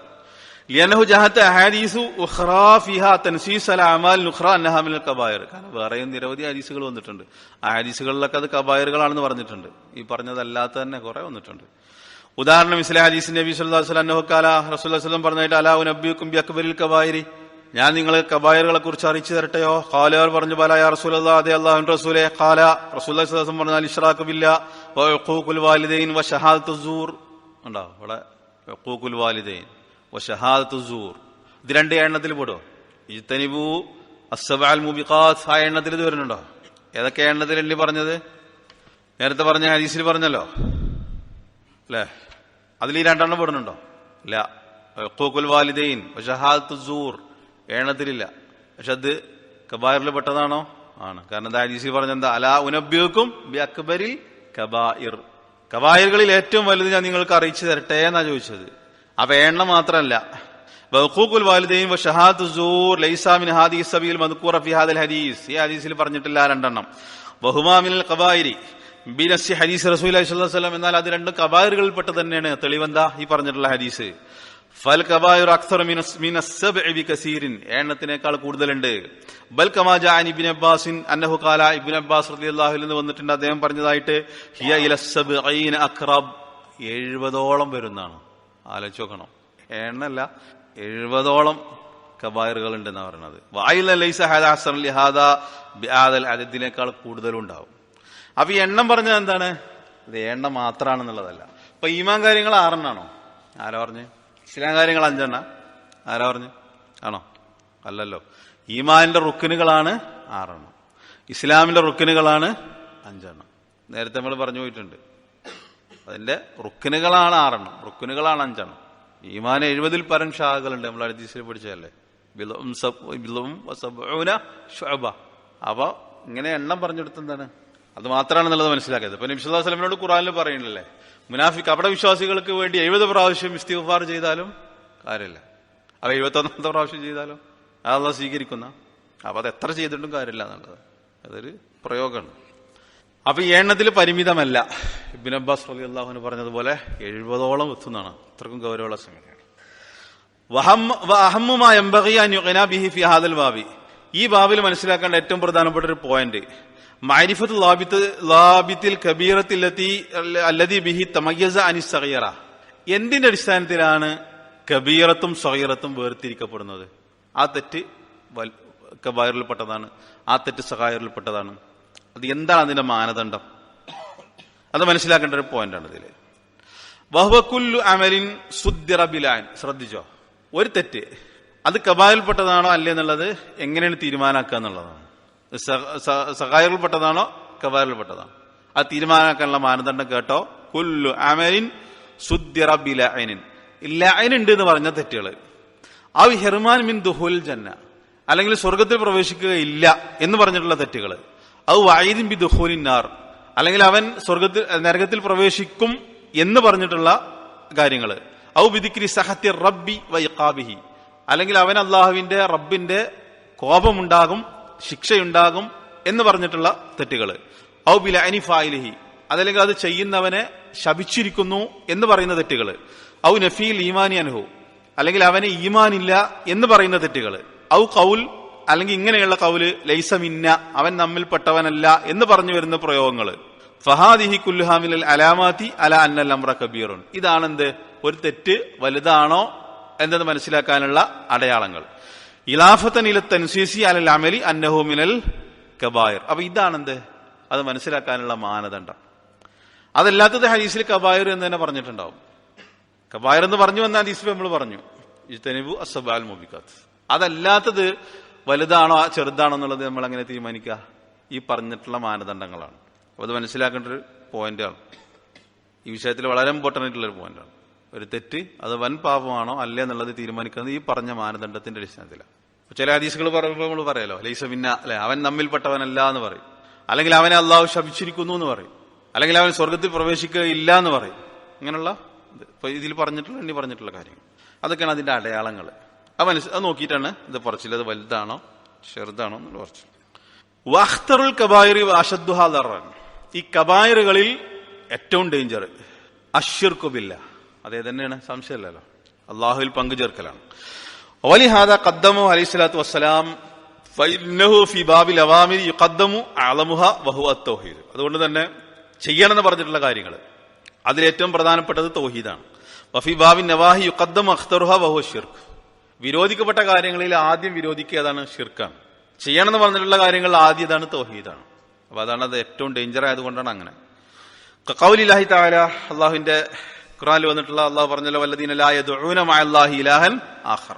വേറെയും നിരവധി ഹദീസുകൾ വന്നിട്ടുണ്ട്. ആ ഹദീസുകളിലൊക്കെ അത് കബായറുകളാണെന്ന് പറഞ്ഞിട്ടുണ്ട്. ഈ പറഞ്ഞതല്ലാത്ത തന്നെ കുറെ വന്നിട്ടുണ്ട്. ഉദാഹരണം ഇസ്ലാം ഹദീസ് നബി അലൈഹി വസല്ലം കാല പറഞ്ഞിട്ട് അലാ നബി ബി അക്ബരിൽ കബായിരി. ഞാൻ നിങ്ങളെ കബായറുകളെ കുറിച്ച് അറിയിച്ചു തരട്ടെയോ? കാലയർ പറഞ്ഞു ബല യാ റസൂലല്ലാ അതെ അള്ളാഹു റസൂലെ. സ്വല്ലല്ലാഹു അലൈഹി പറഞ്ഞാൽ ഇഷ്റാഖു ബില്ല വ ഉഖൂഖുൽ വാലിദൈൻ വ സൂർ. ഇവിടെ വാലിദൈൻ വ സൂർ. ഇത് രണ്ട് എണ്ണത്തിൽ പെടുമോ ഇജ്തനിബു അസബാൽ മുബിഖാസ് ആ എണ്ണത്തിൽ ഇത് വരുന്നുണ്ടോ? ഏതൊക്കെ എണ്ണത്തിൽ എണ്ണി പറഞ്ഞത്? നേരത്തെ പറഞ്ഞ ഹദീസിൽ പറഞ്ഞല്ലോ. അല്ലേ? അതിൽ ഈ രണ്ടെണ്ണം പെടുന്നുണ്ടോ? ഇല്ല. വാലിദൈൻ ഷഹാദത്തു സൂർ. എണ്ണത്തിലില്ല പക്ഷെ അത് കബായറിൽ പെട്ടതാണോ? ആണ്. കാരണം എന്താ ഹദീസിൽ പറഞ്ഞ എന്താ? അലാ ഉനബ്യൂക്കും ബി അക്ബരിൽ കബായിർ. കബായിറുകളിൽ ഏറ്റവും വലുത് ഞാൻ നിങ്ങൾക്ക് അറിയിച്ചു തരട്ടെ എന്നാ ചോദിച്ചത്. അപ്പൊ എണ്ണ മാത്രമല്ല ബഹൂഖുൽ വാലിദൈൻ ഷഹാദ് സൂർ ലൈസാമിൻ ഹാദീസ് സബീൽ മദ്കൂറ ഫി ഹാദൽ ഹദീസ്. ഈ ഹദീസിൽ പറഞ്ഞിട്ടില്ല രണ്ടെണ്ണം. ബഹുമാമിൻ കബായിരി. ബിനസി ഹദീസ് റസൂൽ വസ്ലം എന്നാൽ അത് രണ്ട് കബായിറുകളിൽ പെട്ട് തന്നെയാണ്. തെളിവെന്താ? ഈ പറഞ്ഞിട്ടുള്ള ഹദീസ്. ഫൽ കബായുർ അക്സർ എണ്ണത്തിനേക്കാൾ കൂടുതലുണ്ട്. ബൽ അബ്ബാസിൻ അന്നഹു അബ്ബാസ് വന്നിട്ടുണ്ട്. അദ്ദേഹം പറഞ്ഞതായിട്ട് ഹിയ എഴുപതോളം വരുന്നതാണ് ആലോചിച്ച് എണ്ണല്ല എഴുപതോളം കബായറുകൾ ഉണ്ടെന്നാ പറയുന്നത് വായില ലൈസ ഹാദ ഹസൻ ലിഹാദ ബിആദൽ അദദിനേക്കാൾ കൂടുതലും ഉണ്ടാവും അപ്പൊ ഈ എണ്ണം പറഞ്ഞത് എന്താണ്? ഇത് എണ്ണം മാത്രമാണെന്നുള്ളതല്ല അപ്പൊ ഈമാൻ കാര്യങ്ങൾ ആറെണ്ണാണോ? ആരാ പറഞ്ഞു? ഇസ്ലാം കാര്യങ്ങൾ അഞ്ചെണ്ണ. ആരാ പറഞ്ഞു? ആണോ? അല്ലല്ലോ. ഈമാനിന്റെ റുക്കിനുകളാണ് ആറെണ്ണം. ഇസ്ലാമിന്റെ റുക്കിനുകളാണ് അഞ്ചെണ്ണം. നേരത്തെ നമ്മൾ പറഞ്ഞു പോയിട്ടുണ്ട്. അതിന്റെ റുക്കിനുകളാണ് ആറെണ്ണം. റുക്കിനുകളാണ് അഞ്ചെണ്ണം. ഈമാൻ എഴുപതിൽ പരം ഷാഖകളുണ്ട് നമ്മൾ അടുത്തീസിൽ പഠിച്ചതല്ലേ? ശുഅബ. അപ്പൊ ഇങ്ങനെ എണ്ണം പറഞ്ഞെടുത്ത് എന്താണ്? അത് മാത്രമാണെന്നുള്ളത് മനസ്സിലാക്കിയത്. ഇപ്പൊ നബിസ്വല്ലാ വസ്ലമിനോട് ഖുറാനിൽ പറയുന്നില്ലേ മുനാഫിക്ക് അവിടെ വിശ്വാസികൾക്ക് വേണ്ടി എഴുപത് പ്രാവശ്യം ഇസ്തിഫാർ ചെയ്താലും കാര്യമില്ല. അവ എഴുപത്തൊന്നാമത്തെ പ്രാവശ്യം ചെയ്താലും അതല്ല സ്വീകരിക്കുന്ന. അപ്പൊ അത് എത്ര ചെയ്തിട്ടും കാര്യമില്ല എന്നുള്ളത്. അതൊരു പ്രയോഗമാണ്. അപ്പൊ ഈ എണ്ണത്തിൽ പരിമിതമല്ല. ഇബിൻ അബ്ബാസ് അലി അള്ളാഹുന് പറഞ്ഞതുപോലെ എഴുപതോളം എത്തുന്നതാണ് അത്രക്കും ഗൗരവമുള്ള സംഗതിയാണ്. ഈ ബാബിൽ മനസ്സിലാക്കേണ്ട ഏറ്റവും പ്രധാനപ്പെട്ട ഒരു പോയിന്റ് മഅരിഫത്ത് ലാബിത്ത് ലാബിത്തിൽ കബീറത്തിലെത്തി അല്ലതി ബിഹി തമയ്യസ അനി സഗീറ. എന്തിന്റെ അടിസ്ഥാനത്തിലാണ് കബീറത്തും സഗീറത്തും വേർതിരിക്കപ്പെടുന്നത്? ആ തെറ്റ് കബായറിൽപ്പെട്ടതാണ്. ആ തെറ്റ് സഹായറിൽപ്പെട്ടതാണ്. അത് എന്താണ് അതിന്റെ മാനദണ്ഡം? അത് മനസ്സിലാക്കേണ്ട ഒരു പോയിന്റാണ് ഇതിൽ വഹ്വക്കുല്ലു അമലിൻ സുദ്ദിറ ബിലാൻ. ശ്രദ്ധിച്ചോ? ഒരു തെറ്റ്. അത് കബായിൽപ്പെട്ടതാണോ അല്ലേ എന്നുള്ളത് എങ്ങനെയാണ് തീരുമാനാക്കുക എന്നുള്ളതാണ്. സഹായറിൽപ്പെട്ടതാണോ കബായിൽപ്പെട്ടതാണോ ആ തീരുമാനമാക്കാനുള്ള മാനദണ്ഡം കേട്ടോ? കുല്ലു അമലിൻ സുദ്ദിറ ഇല്ല ഉണ്ട് എന്ന് പറഞ്ഞ തെറ്റുകൾ ആ ഹെർമാൻ മിൻ ദുഹുൽ ജന്ന. അല്ലെങ്കിൽ സ്വർഗത്തിൽ പ്രവേശിക്കുകയില്ല എന്ന് പറഞ്ഞിട്ടുള്ള തെറ്റുകൾ അത് വായിദിൻ ബി ദുഹൂലിൻ നാർ. അല്ലെങ്കിൽ അവൻ സ്വർഗത്തിൽ നരകത്തിൽ പ്രവേശിക്കും എന്ന് പറഞ്ഞിട്ടുള്ള കാര്യങ്ങൾ ഔ ബിദിക്രി സഹത്യ റബ്ബി വൈഖാബിഹി അല്ലെങ്കിൽ അവൻ അള്ളാഹുവിന്റെ റബ്ബിന്റെ കോപമുണ്ടാകും ശിക്ഷയുണ്ടാകും എന്ന് പറഞ്ഞിട്ടുള്ള തെറ്റുകൾ ഔ ബില അനിഫായിലിഹി അതല്ലെങ്കിൽ അത് ചെയ്യുന്നവനെ ശപിച്ചിരിക്കുന്നു എന്ന് പറയുന്ന തെറ്റുകൾ ഔ നഫീൽ ഈമാനി അനുഹു അല്ലെങ്കിൽ അവന് ഈമാനില്ല എന്ന് പറയുന്ന തെറ്റുകൾ ഔ കൗൽ അല്ലെങ്കിൽ ഇങ്ങനെയുള്ള കൗൽ ലൈസമിന്ന അവൻ നമ്മിൽപ്പെട്ടവനല്ല എന്ന് പറഞ്ഞു വരുന്ന പ്രയോഗങ്ങൾ ഫഹാദിഹി കുല്ലുഹാമിൽ അലാമാതി അല അന്നൽ അമ്ര കബീറുൻ. ഇതാണെന്ത്? ഒരു തെറ്റ് വലുതാണോ എന്നത് മനസ്സിലാക്കാനുള്ള അടയാളങ്ങൾ. അന്നഹു മിനൽ കബായർ. അപ്പൊ ഇതാണെന്ത്? അത് മനസ്സിലാക്കാനുള്ള മാനദണ്ഡം. അതല്ലാത്തത് ഹരീസിൽ കബായർ എന്ന് തന്നെ പറഞ്ഞിട്ടുണ്ടാവും. കബായർ എന്ന് പറഞ്ഞു വന്ന ഹദീസിൽ നമ്മൾ പറഞ്ഞു. അതല്ലാത്തത് വലുതാണോ ചെറുതാണോ എന്നുള്ളത് നമ്മൾ അങ്ങനെ തീരുമാനിക്കുക? ഈ പറഞ്ഞിട്ടുള്ള മാനദണ്ഡങ്ങളാണ്. അപ്പൊ അത് മനസ്സിലാക്കേണ്ട ഒരു പോയിന്റാണ്. ഈ വിഷയത്തിൽ വളരെ ഇമ്പോർട്ടന്റ് ആയിട്ടുള്ള ഒരു പോയിന്റാണ്. ഒരു തെറ്റ് അത് വൻ പാപമാണോ അല്ലേ എന്നുള്ളത് തീരുമാനിക്കുന്നത് ഈ പറഞ്ഞ മാനദണ്ഡത്തിന്റെ അടിസ്ഥാനത്തിലാണ്. ചില ഹദീസുകൾ പറയുമ്പോൾ നമ്മൾ പറയാലോ ലൈസ പിന്നെ അല്ലെ? അവൻ നമ്മിൽപ്പെട്ടവനല്ല എന്ന് പറയും. അല്ലെങ്കിൽ അവനെ അള്ളാഹു ശപിച്ചിരിക്കുന്നു എന്ന് പറയും. അല്ലെങ്കിൽ അവൻ സ്വർഗത്തിൽ പ്രവേശിക്കുകയില്ല എന്ന് പറയും. ഇപ്പൊ ഇതിൽ പറഞ്ഞിട്ടുള്ള എണ്ണി പറഞ്ഞിട്ടുള്ള കാര്യങ്ങൾ. അതൊക്കെയാണ് അതിന്റെ അടയാളങ്ങൾ അവൻ അത് നോക്കിയിട്ടാണ് ഇത് പറച്ചിൽ അത് വലുതാണോ ചെറുതാണോ എന്നുള്ള പറച്ചിൽ വഖ്തറുൽ കബായിറി അഷദ്ദുഹാദറൻ ഈ കബായറുകളിൽ ഏറ്റവും ഡേഞ്ചർ അഷിർക്കുബില്ല അതേ തന്നെയാണ് സംശയമില്ലല്ലോ. അള്ളാഹുവിൽ പങ്കു ചേർക്കലാണ് വലിഹാദ ഖദ്ദമു അലൈഹി സ്വലാത്തു വസ്സലാം ഫി ബാബിൽ അവാമിരി യുഖദ്ദമു അലമുഹ വഹുവ തൗഹീദ് അതുകൊണ്ട് തന്നെ ചെയ്യണമെന്ന് പറഞ്ഞിട്ടുള്ള കാര്യങ്ങൾ. അതിലേറ്റവും പ്രധാനപ്പെട്ടത് തൗഹീദാണ്. വഫി ബാബിൻ നവാഹി യുഖദ്ദമു അഖ്തറുഹ വഹുവ ഷിർക്ക് വിരോധിക്കപ്പെട്ട കാര്യങ്ങളിൽ ആദ്യം വിരോധിക്കുക അതാണ് ഷിർക്കാണ് ചെയ്യണമെന്ന് പറഞ്ഞിട്ടുള്ള കാര്യങ്ങൾ ആദ്യം ഇതാണ് തൗഹീദാണ്. അപ്പൊ അതാണ് അത് ഏറ്റവും ഡേഞ്ചർ ആയതുകൊണ്ടാണ് അങ്ങനെ. കൗലിലാഹി താല അള്ളാഹുവിന്റെ ഖുറാനിൽ വന്നിട്ടുള്ള അള്ളാഹു പറഞ്ഞല്ലോ വല്ലദീനലായ അള്ളാഹി ഇലാഹൻ ആഖർ.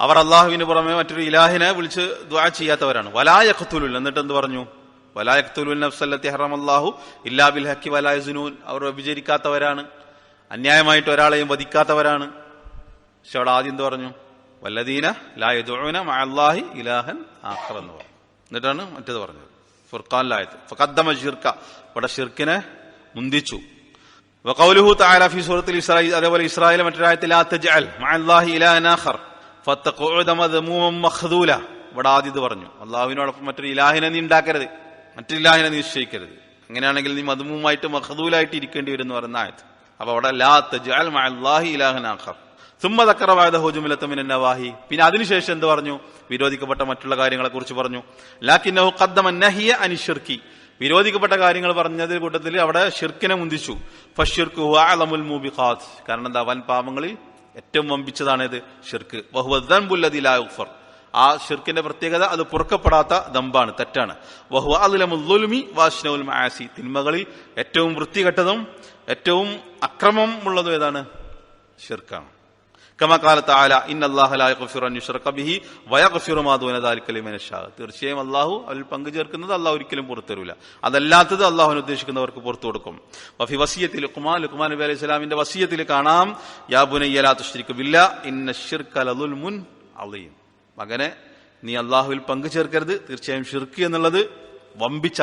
അവർ അള്ളാഹുവിന് പുറമെ മറ്റൊരു ഇലാഹിനെ വിളിച്ച് ദ്വാ ചെയ്യാത്തവരാണ്. വലായഖത്തുലുൽ എന്നിട്ട് എന്ത് പറഞ്ഞു? വലായഖത്തുലുൽ നബ്സല്ലത്തി ഹറം അള്ളാഹു ഇല്ലാ ബിൽ ഹക്കി വലായസുനൂൻ അവർ വ്യഭിചരിക്കാത്തവരാണ്. അന്യായമായിട്ട് ഒരാളെയും വധിക്കാത്തവരാണ്. പക്ഷെ അവിടെ ആദ്യം എന്ത് പറഞ്ഞു? വല്ലദീന ലായുന അള്ളാഹി ഇലാഹൻ ആഖർ എന്ന് പറഞ്ഞു. എന്നിട്ടാണ് മറ്റേത് പറഞ്ഞത്. ഫുർഖാനിലായത് ഫക്കദ്ദമ ഷിർക്ക ഇവിടെ ഷിർക്കിനെ മുന്തിച്ചു. വഖൗലുഹു തആല ഫീ സൂറത്തിൽ ഇസ്രായേൽ അതേപോലെ ഇസ്രായേൽ മറ്റൊരായത്തിൽ ലാ തജ്അൽ മഅ അല്ലാഹി ഇലാഹൻ ആഖർ. മഖദൂല. ഇവിടെ ആദ്യം ഇത് പറഞ്ഞു. അള്ളാഹുവിനോടൊപ്പം മറ്റൊരു ഇലാഹിനെ നീ ഉണ്ടാക്കരുത്. മറ്റൊരു ഇലാഹിനെ നീ നിശ്ചയിക്കരുത്. അങ്ങനെയാണെങ്കിൽ നീ മധുമുമായിട്ട് മഹദൂലായിട്ട് ഇരിക്കേണ്ടി വരും എന്ന് പറയുന്ന ആയത് അപ്പൊ അവിടെ ലാ തജാൽ ഇലാഹൻ ആഖർ. പിന്നെ അതിനുശേഷം എന്ത് പറഞ്ഞു? വിരോധിക്കപ്പെട്ട മറ്റുള്ള കാര്യങ്ങളെ കുറിച്ച് പറഞ്ഞു. ലാക്കിന്നഹു ഖദ്ദമ വിരോധിക്കപ്പെട്ട കാര്യങ്ങൾ പറഞ്ഞതിൽ കൂട്ടത്തിൽ അവിടെ ഷിർക്കിനെ മുന്തിച്ചു. ഫഷിർക്കു കാരണം എന്താ? വൻ പാപങ്ങളിൽ ഏറ്റവും വമ്പിച്ചതാണേത് ഷിർക്ക് ബഹുബുല്ലാഫർ ആ ഷിർക്കിന്റെ പ്രത്യേകത അത് പുറക്കപ്പെടാത്ത ദമ്പാണ് തെറ്റാണ്. വഹുവ അലുലമുൽമി വാഷ്നവുൽ മാസി തിന്മകളിൽ ഏറ്റവും വൃത്തികെട്ടതും ഏറ്റവും അക്രമം ഉള്ളതും ഏതാണ്? ഷിർക്കാണ് തീർച്ചയായും അള്ളാഹു അതിൽ പങ്കു ചേർക്കുന്നത് അള്ളാഹു ഒരിക്കലും പുറത്തുതരില്ല അതല്ലാത്തത് അള്ളാഹുവിന് ഉദ്ദേശിക്കുന്നവർക്ക് പുറത്തു കൊടുക്കും. വഫി വസിയത്തിൽ നബി അലൈഹി സ്വലാമിന്റെ വസിയത്തിൽ കാണാം യാ ഇന്ന അളീം മകനെ നീ അള്ളാഹുവിൽ പങ്കു ചേർക്കരുത് തീർച്ചയായും ഷിർക്ക് എന്നുള്ളത് വമ്പിച്ച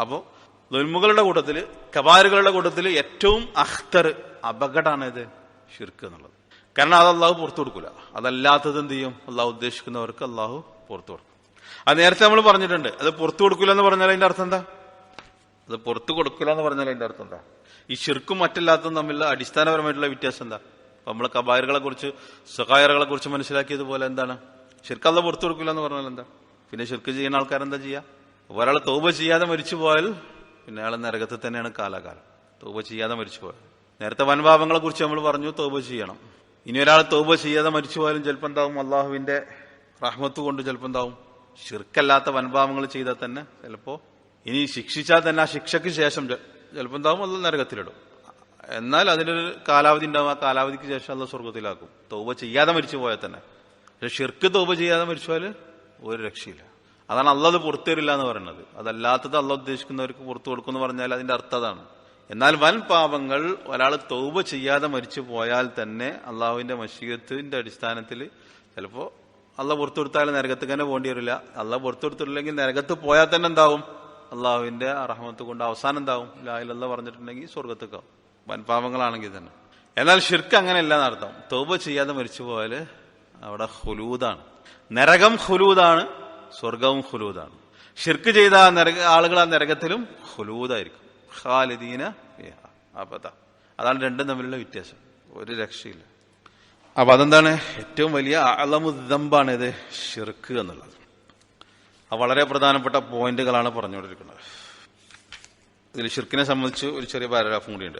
അപ്പോ ദുൽമുകളുടെ കൂട്ടത്തിൽ കബാരുകളുടെ കൂട്ടത്തിൽ ഏറ്റവും അഖ്തർ അപകടമാണ് ഇത് ഷിർക്ക് എന്നുള്ളത്. കാരണം അത് അള്ളാഹു പുറത്തു കൊടുക്കൂല. അതല്ലാത്തത് എന്ത് ചെയ്യും? അള്ളാഹു ഉദ്ദേശിക്കുന്നവർക്ക് അള്ളാഹു പുറത്തു കൊടുക്കും. അത് നേരത്തെ നമ്മൾ പറഞ്ഞിട്ടുണ്ട്. അത് പുറത്തു കൊടുക്കൂല എന്ന് പറഞ്ഞാൽ അതിന്റെ അർത്ഥം എന്താ? അത് പുറത്തു കൊടുക്കില്ല എന്ന് പറഞ്ഞാൽ അതിന്റെ അർത്ഥം എന്താ? ഈ ശിർക്കും മറ്റല്ലാത്തതും തമ്മിലുള്ള അടിസ്ഥാനപരമായിട്ടുള്ള വ്യത്യാസം എന്താ? നമ്മൾ കബായറുകളെ കുറിച്ച് സഹായറുകളെ കുറിച്ച് മനസ്സിലാക്കിയതുപോലെ എന്താണ്? ശിർക്ക് ഷിർക്കല്ല പുറത്തു കൊടുക്കില്ല എന്ന് പറഞ്ഞാൽ എന്താ? പിന്നെ ശിർക്ക് ചെയ്യുന്ന ആൾക്കാരെന്താ ചെയ്യാ? ഒരാൾ തോപ ചെയ്യാതെ മരിച്ചു പോയാൽ പിന്നെ അയാൾ നരകത്തിൽ തന്നെയാണ് കാലാകാലം. തോപ ചെയ്യാതെ മരിച്ചു പോയാൽ നേരത്തെ വൻപാപങ്ങളെ കുറിച്ച് നമ്മൾ പറഞ്ഞു തോപ ചെയ്യണം. ഇനി ഒരാൾ തൗബ ചെയ്യാതെ മരിച്ചു പോയാലും ചിലപ്പോൾ എന്താവും? അള്ളാഹുവിന്റെ റഹ്മത്ത് കൊണ്ട് ചിലപ്പോൾ എന്താവും? ഷിർക്കല്ലാത്ത വൻപാപങ്ങൾ ചെയ്താൽ തന്നെ ചിലപ്പോ ഇനി ശിക്ഷിച്ചാൽ തന്നെ ആ ശിക്ഷയ്ക്ക് ശേഷം ചിലപ്പോൾ എന്താവും? അത് നരകത്തിലിടും. എന്നാൽ അതിനൊരു കാലാവധി ഉണ്ടാവും. ആ കാലാവധിക്ക് ശേഷം അത് സ്വർഗത്തിലാക്കും തൗബ ചെയ്യാതെ മരിച്ചു പോയാൽ തന്നെ. പക്ഷെ ഷിർക്ക് തൗബ ചെയ്യാതെ മരിച്ചു പോയാൽ ഒരു രക്ഷയില്ല. അതാണ് അള്ളത് പുറത്തു തരില്ല എന്ന് പറയുന്നത്. അതല്ലാത്തത് അള്ള ഉദ്ദേശിക്കുന്നവർക്ക് പുറത്തു കൊടുക്കും എന്ന് പറഞ്ഞാൽ അതിന്റെ അർത്ഥം അതാണ്. എന്നാൽ വൻ പാപങ്ങൾ ഒരാൾ തൗബ ചെയ്യാതെ മരിച്ചു പോയാൽ തന്നെ അള്ളാഹുവിന്റെ മഷീയത്തിന്റെ അടിസ്ഥാനത്തിൽ ചിലപ്പോ അള്ള പുറത്തു കൊടുത്താൽ നരകത്ത് തന്നെ പോകേണ്ടി വരില്ല. അള്ള പുറത്തു കൊടുത്തിട്ടില്ലെങ്കിൽ നരകത്ത് പോയാൽ തന്നെ എന്താവും? അള്ളാഹുവിന്റെ അറഹമത്ത് കൊണ്ട് അവസാനം എന്താവും? ലായിലല്ല പറഞ്ഞിട്ടുണ്ടെങ്കിൽ സ്വർഗത്തേക്കാവും വൻ പാപങ്ങളാണെങ്കിൽ തന്നെ. എന്നാൽ ഷിർക്ക് അങ്ങനെയല്ല നടത്താം തൗബ ചെയ്യാതെ മരിച്ചു പോയാൽ അവിടെ ഹുലൂദാണ്. നരകം ഹുലൂദാണ് സ്വർഗവും ഹുലൂദാണ്. ഷിർക്ക് ചെയ്ത നരക ആളുകൾ ആ നരകത്തിലും ഹുലൂദായിരിക്കും. ഖാലിദീന അബദ. അതാണ് രണ്ടും തമ്മിലുള്ള വ്യത്യാസം. ഒരു രക്ഷയില്ല. അപ്പൊ അതെന്താണ്? ഏറ്റവും വലിയ അളമുദമ്പാണ് ഇത് ഷിർക്ക് എന്നുള്ളത്. വളരെ പ്രധാനപ്പെട്ട പോയിന്റുകളാണ് പറഞ്ഞുകൊണ്ടിരിക്കുന്നത്. ഇതിൽ ഷിർക്കിനെ സംബന്ധിച്ച് ഒരു ചെറിയ പാരഗ്രാഫും കൂടിയുണ്ട്.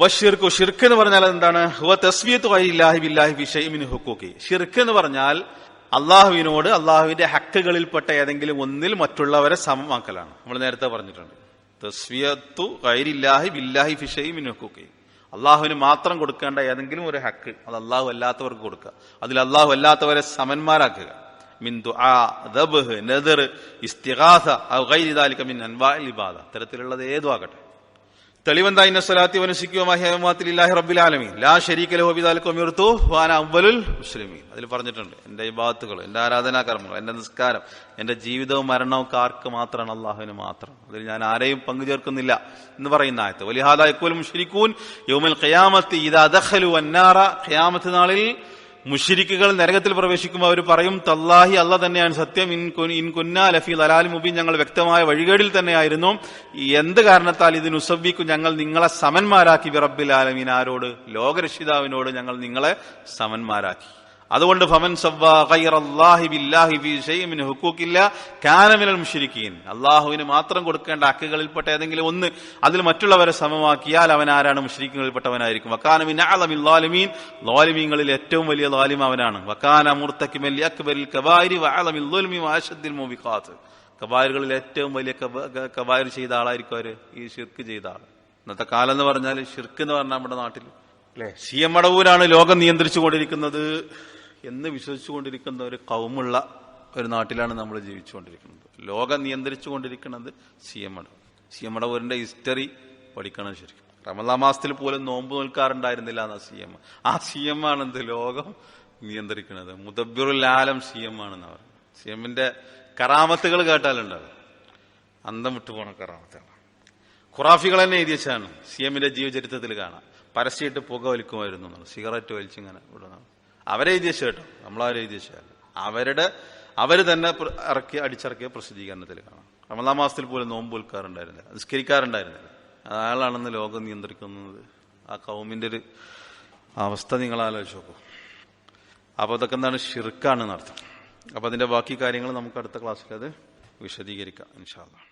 വഷിർക്ക് ഷിർക്ക് എന്ന് പറഞ്ഞാൽ എന്താണ്? ഹുക്കൂക്കി ഷിർക്ക് എന്ന് പറഞ്ഞാൽ അള്ളാഹുവിനോട് അള്ളാഹുവിന്റെ ഹക്കുകളിൽപ്പെട്ട ഏതെങ്കിലും ഒന്നിൽ മറ്റുള്ളവരെ സമമാക്കലാണ്. നമ്മൾ നേരത്തെ പറഞ്ഞിട്ടുണ്ട്. തസ്വിയത്തു ഖൈരില്ലാഹി ബില്ലാഹി ഫിഷയും ഹുക്കൂക്കി അള്ളാഹുവിന് മാത്രം കൊടുക്കേണ്ട ഏതെങ്കിലും ഒരു ഹക്ക് അത് അള്ളാഹു അല്ലാത്തവർക്ക് കൊടുക്കുക. അതിൽ അള്ളാഹു അല്ലാത്തവരെ സമന്മാരാക്കുക. മിന്ദു ആ ദബ് നദർ ഇസ്തിഹാസ ഔ ഗൈരി ദാലിക മിൻ അൻവാ ഇബാദ. ഇത്തരത്തിലുള്ളത് ഏതും ആകട്ടെ. തെളിവെന്താ ഇന്ന സ്വലാത്തി വനസിക്കുമാഹില്ലാഹി റബ്ബിൽ ആലമീൻ? ലാ ബിദാലിക ഉമിർതു വാന അവ്വലുൽ മുസ്ലിമീൻ. അതിൽ പറഞ്ഞിട്ടുണ്ട് എന്റെ ഇബാദത്തുകൾ എന്റെ ആരാധനാ കർമ്മങ്ങൾ എന്റെ നിസ്കാരം എന്റെ ജീവിതവും മരണവും കാർക്ക് മാത്രമാണ്? അള്ളാഹുവിന് മാത്രം. അതിൽ ഞാൻ ആരെയും പങ്കു ചേർക്കുന്നില്ല എന്ന് പറയുന്ന ആയത്ത് വലിഹാദായക്കുൽ മുഷ്രിക്കൂൻ യൗമൽ ഖിയാമത്തി ഇദാ ദഖലു അന്നാറ ഖിയാമത്ത് നാളിൽ മുഷിരിക്കുകൾ നരകത്തിൽ പ്രവേശിക്കുമ്പോൾ അവർ പറയും തല്ലാഹി അല്ല തന്നെയാണ് സത്യം. ഇൻ ഇൻ കുന്നാ ലഫി ലലാൽ മുബീൻ. ഞങ്ങൾ വ്യക്തമായ വഴികേടിൽ തന്നെയായിരുന്നു. എന്ത് കാരണത്താൽ ഇതിന് ഉസബിക്കും ഞങ്ങൾ നിങ്ങളെ സമന്മാരാക്കി? വിറബിൽ ആലമീൻ. ആരോട്? ലോകരക്ഷിതാവിനോട് ഞങ്ങൾ നിങ്ങളെ സമന്മാരാക്കി. അതുകൊണ്ട് ഫമൻ മുശ്രിക്കീൻ. അള്ളാഹുവിന് മാത്രം കൊടുക്കേണ്ട അക്കുകളിൽപ്പെട്ട ഏതെങ്കിലും ഒന്ന് അതിൽ മറ്റുള്ളവരെ സമമാക്കിയാൽ അവൻ ആരാണ്? മുശ്രിക്കുകളിൽപ്പെട്ടവനായിരിക്കും വക്കാനമിൻ മിൻ അഅലമിൽ ലാലിമീൻ. ലാലിമീങ്ങളിൽ ഏറ്റവും വലിയ ലാലിം അവനാണ്. വക്കാന മുർത്തക്കിമൽ അക്ബരിൽ വഅശദ്ദിൽ മുബിഖാത്ത്. കബായറുകളിൽ ഏറ്റവും വലിയ കബായർ ചെയ്ത ആളായിരിക്കും അവർ. ഈ ഷിർക്ക് ചെയ്ത ആൾ ഇന്നത്തെ കാലം എന്ന് പറഞ്ഞാൽ ഷിർക്ക് എന്ന് പറഞ്ഞാൽ നമ്മുടെ നാട്ടിൽ അല്ലെ? സി എം മടവൂരാണ് ലോകം നിയന്ത്രിച്ചു കൊണ്ടിരിക്കുന്നത് എന്ന് വിശ്വസിച്ചുകൊണ്ടിരിക്കുന്ന ഒരു കൗമുള്ള ഒരു നാട്ടിലാണ് നമ്മൾ ജീവിച്ചുകൊണ്ടിരിക്കുന്നത്. ലോകം നിയന്ത്രിച്ചു കൊണ്ടിരിക്കുന്നത് C M Madavoor C M മടവൂരിന്റെ history പഠിക്കണം ശരിക്കും. റമദാ മാസത്തിൽ പോലും നോമ്പ് നിൽക്കാറുണ്ടായിരുന്നില്ല എന്ന സി എം ആ സി എം ആണ് എന്ത് ലോകം നിയന്ത്രിക്കുന്നത്? മുദബിറുൽ ആലം സി എം ആണെന്ന് അവർ സി എമ്മിന്റെ കറാമത്തുകൾ കേട്ടാലുണ്ടാവും അന്തം വിട്ടു പോണ കറാമത്താണ് ഖുറാഫികൾ തന്നെ എഴുതി വെച്ചാണ് സി എമ്മിന്റെ ജീവചരിത്രത്തിൽ കാണാം. പരസ്യമായിട്ട് പുക വലിക്കുമായിരുന്നു സിഗരറ്റ് വലിച്ചിങ്ങനെ വിടുന്നതാണ് അവരെ എഴുതി വെച്ച കേട്ടോ നമ്മളാരും അവരുടെ അവർ തന്നെ ഇറക്കി അടിച്ചിറക്കിയ പ്രസിദ്ധീകരണത്തിൽ കാണാം. റമദാ മാസത്തിൽ പോലും നോമ്പ് വിൽക്കാറുണ്ടായിരുന്നില്ല. നിസ്കരിക്കാറുണ്ടായിരുന്നില്ല. അയാളാണെന്ന് ലോകം നിയന്ത്രിക്കുന്നത്. ആ കൗമിന്റെ ഒരു അവസ്ഥ നിങ്ങൾ ആലോചിച്ച് നോക്കൂ. അപ്പോൾ അതൊക്കെ എന്താണ്? ഷിർക്കാണെന്ന് അർത്ഥം അപ്പോൾ അതിന്റെ ബാക്കി കാര്യങ്ങൾ നമുക്ക് അടുത്ത ക്ലാസ്സിൽ അത് വിശദീകരിക്കാം ഇൻഷാല്ലാ